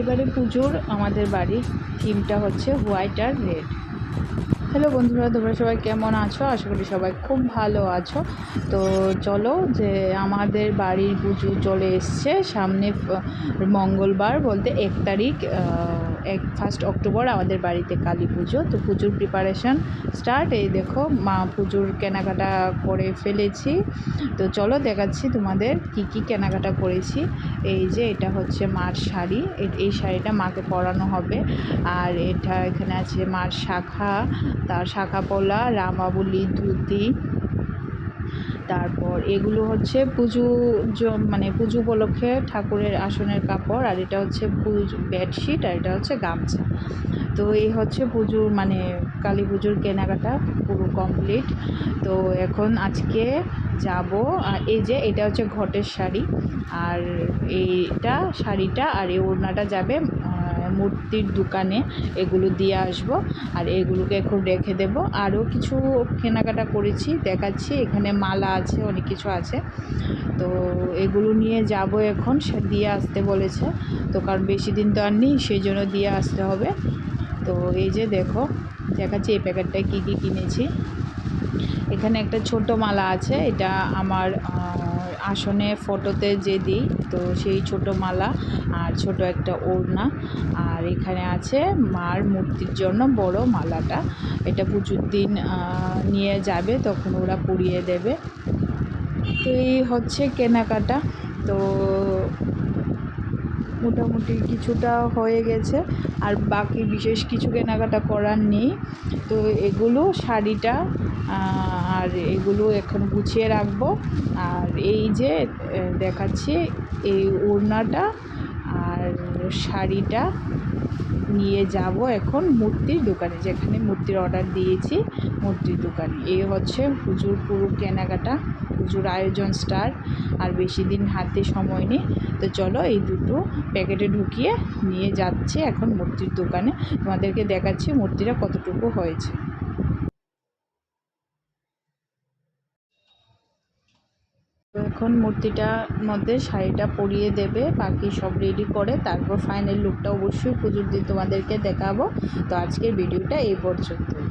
এবারে পুজোর আমাদের বাড়ির থিমটা হচ্ছে হোয়াইট আর রেড হ্যালো বন্ধুরা, তোমরা সবাই কেমন আছো? আশা করি সবাই খুব ভালো আছো। তো চলো যে আমাদের বাড়ির পুজো চলে এসছে। সামনে মঙ্গলবার বলতে এক তারিখ এক ফার্স্ট অক্টোবর আমাদের বাড়িতে কালী পুজো। তো পুজোর প্রিপারেশন স্টার্ট এই দেখো মা পুজোর কেনাকাটা করে ফেলেছি। তো চলো দেখাচ্ছি তোমাদের কি কি কেনাকাটা করেছি। এই যে এটা হচ্ছে মার শাড়ি এই শাড়িটা মাকে পরানো হবে। আর এটা এখানে আছে মার শাখা, তার শাখা পলা রামাবলি, ধুতি তারপর এগুলো হচ্ছে পুজো মানে পুজো উপলক্ষে ঠাকুরের আসনের কাপড়, আর এটা হচ্ছে পুজো, বেডশিট, আর এটা হচ্ছে গামছা। তো এই হচ্ছে পুজোর মানে কালী পুজোর কেনাকাটা পুরো কমপ্লিট। তো এখন আজকে যাব, আর এই যে এটা হচ্ছে ঘটের শাড়ি, আর এইটা শাড়িটা, আর এই ওড়নাটা যাবে মূর্তির দোকানে এগুলো দিয়ে আসব। আর এগুলোকে এখন রেখে দেব। আরও কিছু কেনাকাটা করেছি, দেখাচ্ছি। এখানে মালা আছে, অনেক কিছু আছে। তো এগুলো নিয়ে যাব এখন। সে দিয়ে আসতে বলেছে। তো কারণ বেশি দিন তো আর নেই, সেই জন্য দিয়ে আসতে হবে। তো এই যে দেখো, দেখাচ্ছি এই প্যাকেটটায় কী কী কিনেছি। এখানে একটা ছোট মালা আছে, এটা আমার আসনে ফটোতে যে দিই, তো সেই ছোট মালা আর ছোট একটা ওড়না। আর এখানে আছে মার মূর্তির জন্য বড় মালাটা। এটা পুজোর দিন নিয়ে যাবে, তখন ওরা পরিয়ে দেবে। তো এই হচ্ছে কেনাকাটা। তো মোটামুটি কিছুটা হয়ে গেছে। আর বাকি বিশেষ কিছু কেনাকাটা করার নেই। তো এগুলো শাড়িটা আর এগুলো এখন গুছিয়ে রাখব। আর এই যে দেখাচ্ছি এই ওড়নাটা আর শাড়িটা। নিয়ে যাব এখন মূর্তির দোকানে, যেখানে মূর্তির অর্ডার দিয়েছি, মূর্তির দোকানে। এই হচ্ছে পুজোর পুরো কেনাকাটা, পুজোর আয়োজন স্টার আর বেশি দিন হাতে সময় নেই। তো চলো এই দুটো প্যাকেটে ঢুকিয়ে নিয়ে যাচ্ছি এখন মূর্তির দোকানে। তোমাদেরকে দেখাচ্ছি মূর্তিটা কতটুকু হয়েছে তো এখন মূর্তিটার মধ্যে শাড়িটা পরিয়ে দেবে, বাকি সব রেডি করে তারপর ফাইনাল লুকটা অবশ্যই পুজোর দিন তোমাদেরকে দেখাবো। তো আজকের ভিডিওটা এই পর্যন্তই।